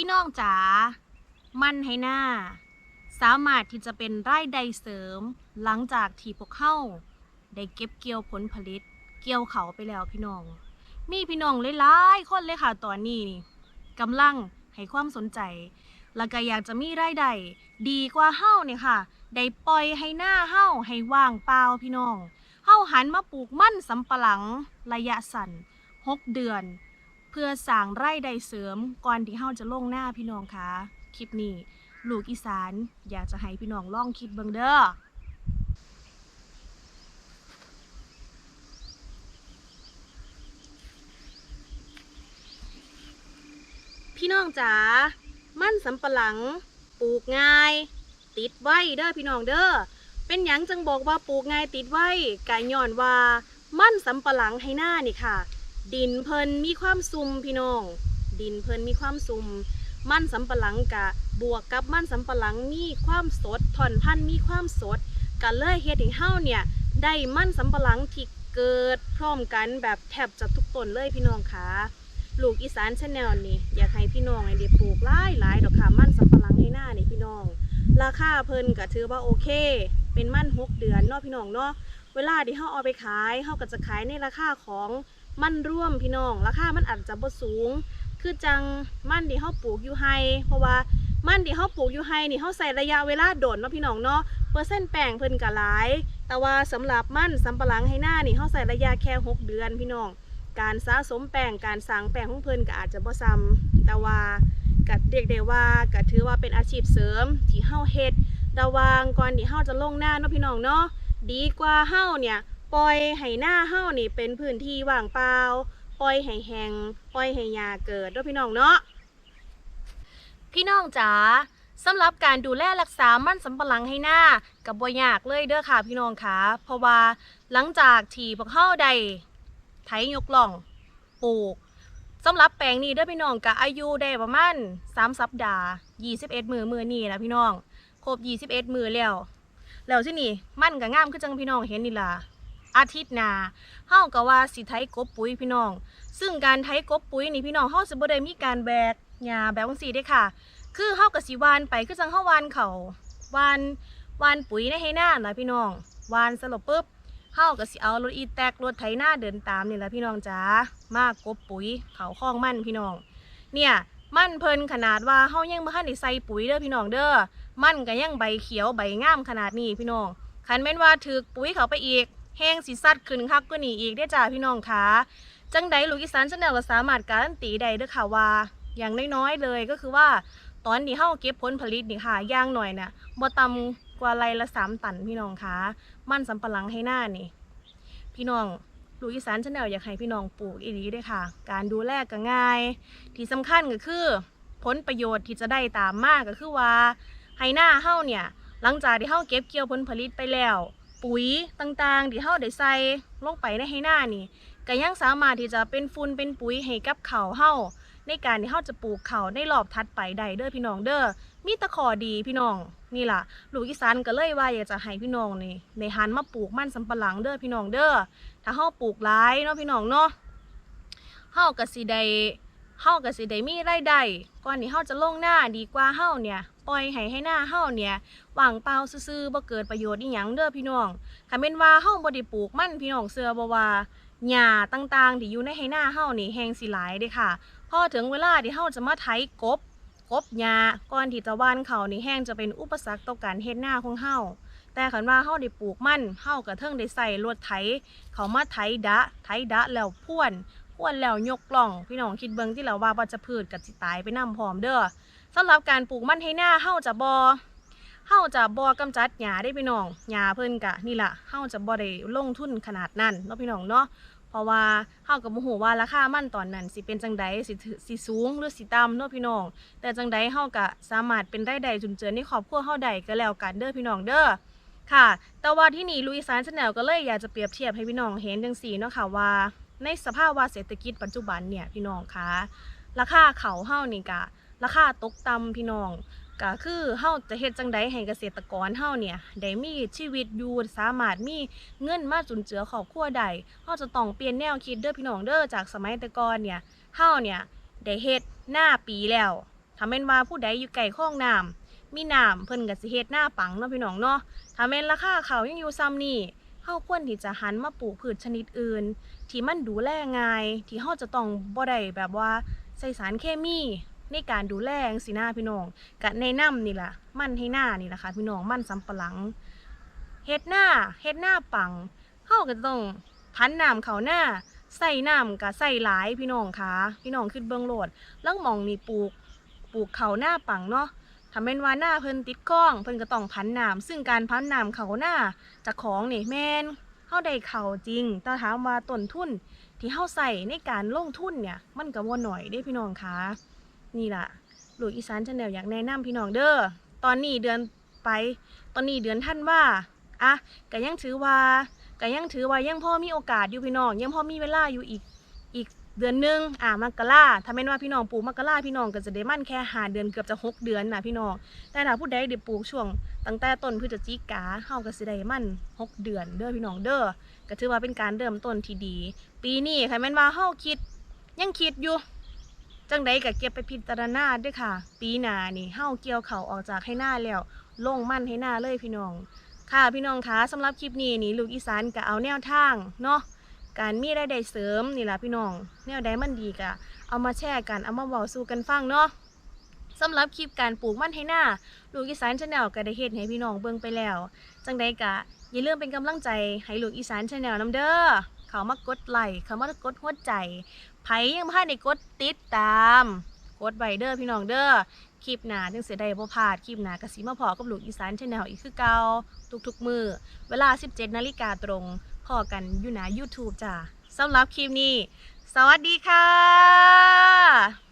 พี่น้องจ๋า มันให้หน้า สามารถที่จะเป็นไรายได้เสริม หลังจากที่พวกเข้าได้เก็บเกี่ยวผลผลิต เกี่ยวเขาไปแล้วพี่น้อง มีพี่น้องหลายๆคนเลยค่ะตอนนี้นี่กำลังให้ความสนใจ แล้วก็อยากจะมีไรายได้ดีกว่าเฮ้าเนี่ยค่ะ ได้ปล่อยให้หน้าเฮ้าให้ว่างเปล่าพี่น้องเฮ้าหันมาปลูกมั่นสำปะหลังระยะสั้น6เดือน พื่อสร้างไร่ได้เสริมก่อนที่เฮาจะลงหน้าพี่น้องคะคลิปนี้ลูกอีสานอยากจะให้พี่น้องลองคิดเบิ่งเด้อพี่น้องจ๋า มั่นสำปะหลัง ปลูกง่าย ติดไว้เด้อพี่น้องเด้อ เป็นหยังจึงบอกว่าปลูกง่ายติดไว้กะย้อนว่า มั่นสำปะหลังให้หน้านี่ค่ะ ดินเพิ่นมีความซุ่มพี่น้อง ดินเพิ่นมีความซุ่มมั่นสำปะหลังกะบวกกับมั่นสำปะหลังมีความสดถอนพันมีความสดกันเลยเฮ็ดให้เฮาเนี่ยได้มั่นสำปะหลังที่เกิดพร้อมกันแบบแทบจะทุกต้นเลยพี่น้องค่ะลูกอีสานชาแนลนี่อยากให้พี่น้องไอเดียปลูกหลายหลายดอกค่ะมั่นสำปะหลังให้หน้านี่พี่น้อง ราคาเพิ่นก็ถือว่าโอเค เป็นมั่นหกเดือนเนาะพี่น้องเนาะเวลาที่เฮาเอาไปขายเฮาก็จะขายในราคาของ มันร่วมพี่น้อง ราคามันอาจจะบ่สูง คือจังมันที่เฮาปลูกอยู่ไฮเพราะว่ามันที่เฮาปลูกอยู่ไฮนี่เฮาใส่ระยะเวลาโดนเนาะพี่น้องเนาะเปอร์เซ็นต์แป้งเพิ่นก็หลาย แต่ว่าสำหรับมันสำปะหลังให้หน้านี่เฮาใส่ระยะแค่ 6 เดือนพี่น้อง การสะสมแป้งการสร้างแป้งของเพิ่นก็อาจจะบ่ซ้ำแต่ว่าก็เรียกได้ว่าก็ถือว่าเป็นอาชีพเสริมที่เฮาเฮ็ดระว่างก่อนที่เฮาจะลงหน้าเนาะพี่น้องเนาะดีกว่าเฮาเนี่ย ปล่อยให้หน้าเฮานี่เป็นพื้นที่ว่างเปล่าปล่อยให้แห้งปล่อยให้ยาเกิดด้วยพี่น้องเนาะพี่น้องจ๋าสำหรับการดูแลรักษามันสำปะหลังให้หน้ากับบ่ยากเลยเด้อค่ะพี่น้องค่ะเพราะว่าหลังจากที่พวกเฮาได้ไถยกล่องปลูกสำหรับแปลงนี้เด้อพี่น้องก็อายุได้ประมาณ3สัปดาห์ 21 มือมือนี่นะพี่น้องครบ 21 มือแล้วแล้วที่นี่มันก็งามคือจังพี่น้องเห็นนี่ล่ะ อาทิตย์หน้าเฮาก็ว่าสิไถกบปุ๋ยพี่น้อง ซึ่งการไถกบปุ๋ยนี่พี่น้องเฮาสิบ่ได้มีการแบกหญ้าแบบจังซี่เด้ค่ะ คือเฮาก็สิหวานไปคือจังเฮาวานเขาวานวานปุ๋ยในให้หน้าน่ะพี่น้องวานสลบปุ๊บเฮาก็สิเอารถอีแตกรถไถหน้าเดินตามนี่แหละพี่น้องจ๋ามากบปุ๋ยเขาคลองมั่นพี่น้อง เนี่ยมั่นเพลินขนาดว่าเฮายังบ่ทันได้ใส่ปุ๋ยเด้อพี่น้องเด้อ มั่นก็ยังใบเขียวใบงามขนาดนี้พี่น้องคันแม่นว่าถึกปุ๋ยเขาไปอีก แห้งสิซัดขึ้นคักกว่านี้อีกเด้จ้าพี่น้องคะจังใดลูกอีสานชาแนลก็สามารถการันตีได้เด้อค่ะว่าอย่างน้อยๆเลยก็คือว่าตอนที่เฮาเก็บผลผลิตนี่ค่ะย่างหน่อยน่ะบ่ต่ำกว่าไรละสามตันพี่น้องคะมันสำปะหลังให้หน้านี่ พี่น้องลูกอีสานชาแนลอยากให้พี่น้องปลูกอีหลีด้วยค่ะ การดูแลก็ง่าย ที่สำคัญก็คือ ผลประโยชน์ที่จะได้ตามมาก็คือว่าให้หน้าเฮาเนี่ยหลังจากที่เฮาเก็บเกี่ยวผลผลิตไปแล้ว ปุ๋ยต่างๆ ที่เฮาได้ใส่ลงไปในให้หน้านี่ก็ยังสามารถที่จะเป็นฝุ่นเป็นปุ๋ยให้กับเขาเฮาในการที่เฮาจะปลูกเขาในรอบถัดไปได้เด้อพี่น้องเด้อมีตะขอดีพี่น้องนี่ล่ะลูกอีสานก็เลยว่าอยากจะให้พี่น้องนี่ในหันมาปลูกมันสำปะหลังเด้อพี่น้องเด้อถ้าเฮาปลูกหลายเนาะพี่น้องเนาะเฮาก็สิได้ เฮาก็สิได้มีรายได้ก่อนที่เฮาจะลงหน้าดีกว่าเฮาเนี่ยปล่อยให้ให้หน้าเฮาเนี่ยว่างเปล่าซื่อๆบ่เกิดประโยชน์อีหยังเด้อพี่น้องถ้าแม่นว่าเฮาบ่ได้ปลูกมันพี่น้องเชื่อบ่ว่าหญ้าต่างๆที่อยู่ในไหหน้าเฮานี่แห้งสิหลายเด้ค่ะพอถึงเวลาที่เฮาจะมาไถกบกบหญ้าก่อนที่จะว่านเขานี่แห้งจะเป็นอุปสรรคต่อการเฮ็ดหน้าของเฮาแต่คันว่าเฮาได้ปลูกมันเฮาก็เทิงได้ใส่รถไถ เขามาไถดะ ไถดะแล้วพ่วน พ่วนแล้วยกกล่อง พี่น้องคิดเบิ่งที่แล้วว่าวัชพืชก็สิตายไปนํพร้อมเด้อสำหรับการปลูกมันให้หน้าเฮาจะบ่เฮาจะบ่กำจัดหญ้าได้พี่น้องหญ้าเพิ่นก็นี่ล่ะเฮาจะบ่ได้ลงทุนขนาดนั้นเนาะพี่น้องเนาะเพราะว่าเฮากับบ่ฮู้ว่าราคามันตอนนั้นสิเป็นจังใดสิสิสูงหรือสิต่ำเนาะพี่น้อง แต่จังใดเฮาก็สามารถเป็นรายได้จุนเจือในครอบครัวเฮาได้ก็แล้วกันเด้อพี่น้องเด้อค่ะ แต่ว่าที่นี่ลุยสานแนลก็เลยอยากจะเปรียบเทียบให้พี่น้องเห็นจังซี่เนาะค่ะว่า ในสภาพวะเศรษฐกิจปัจจุบันเนี่ยพี่น้องคะราคาเขาเฮ้านี่ก็ราคาตกต่ำพี่น้องก็คือเฮาจะเฮ็ดจังใดให้เกษตรกรเฮาเนี่ยได้มีชีวิตอยู่สามารถมีเงินมาจุนเจือครอบครัวได้เฮาจะต้องเปลี่ยนแนวคิดเด้อพี่น้องเด้อจากสมัยแต่ก่อนเนี่ยเฮาเนี่ยได้เฮ็ดหน้าปีแล้วถ้าแม่นว่าผู้ใดอยู่ไกลคลองน้ำมีน้ำเพิ่นก็สิเฮ็ดหน้าปังเนาะพี่น้องเนาะถ้าแม่นราคาข้าวยังอยู่ซ้ำนี่าควรที่จะหันมาปลูกพืชชนิดอื่น ที่มันดูแลง่าย ที่เฮาจะต้องบ่ได้แบบว่าใส่สารเคมีในการดูแลจังซี่นะพี่น้องก็แนะนำนี่ล่ะ มันให้หน้านี่ล่ะค่ะพี่น้องมันสำปะหลังเฮ็ดหน้าเฮ็ดหน้าปังเฮาก็ต้องพันน้ำเข้าหน้าใส่น้ำก็ใส่หลายพี่น้องคะพี่น้องขึ้นเบื้องโลดลังมองนี่ปลูก ปลูกเขาหน้าปังเนาะ ถ้าแม่นว่าหน้าเพิ่นติดข้อง เพิ่นก็ต้องพันน้ำซึ่งการพันน้ำเขาหน้าจากของนี่แม่นเฮาได้เขาจริง แต่ถามว่าต้นทุนที่เฮาใส่ในการลงทุนเนี่ย มันก็บ่หน่อยเด้พี่น้องคะนี่ล่ะลูกอีสานชาแนลอยากแนะนำพี่น้องเด้อตอนนี้เดือนไป ตอนนี้เดือนท่านว่าอะก็ยังถือว่าก็ยังถือว่ายังพ่อมีโอกาสอยู่พี่น้องยังพ่อมีเวลาอยู่อีกอีก เดือนหนึ่งอ่ามกราถ้าแม่นว่าพี่น้องปลูกมกราพี่น้องก็จะได้มั่นแค่หาเดือนเกือบจะหกเดือนนะพี่น้อง แต่ถ้าผู้ใดได้ปลูกช่วง ตั้งแต่ต้นพฤศจิกาเฮาก็สิได้มั่นหกเดือนเด้อพี่น้องเด้อ ก็ถือว่าเป็นการเริ่มต้นที่ดี ปีนี้ค่ะแม่นว่าเฮาคิด ยังคิดอยู่ จังใดก็เก็บไปพิจารณาด้วยค่ะ ปีหน้านี่เฮาเกี่ยวเขาออกจากให้หน้าแล้วลงมั่นให้หน้าเลยพี่น้อง ค่ะพี่น้องคะสำหรับคลิปนี้นี่ลูกอีสานก็เอาแนวทางเนาะ การมีรายได้เสริมนี่แหละพี่น้องแนวใดมันดีก็เอามาแชร์กันเอามาเว้าสู่กันฟังเนาะสำหรับคลิปการปลูกมันให้หน้าลูกอีสานชาแนลก็ได้เฮ็ดให้พี่น้องเบิ่งไปแล้ว จังใดก็อย่าลืมเป็นกำลังใจให้ลูกอีสานชาแนลนํเด้อเขามากดไลค์เขามากดหัวใจไผยังบ่ทันได้กดติดตามกดไวเด้อพี่น้องเด้อคลิปหนาจังเสิได้บ่พลาดคลิปหนาก็สิมาพอกับลูกอีสานชาแนลอีกคือเก่าทุกๆมือเวลา 17นาฬิกาตรง พอกันอยู่หนา YouTube จ้ะสำหรับคลิปนี้ สวัสดีค่ะ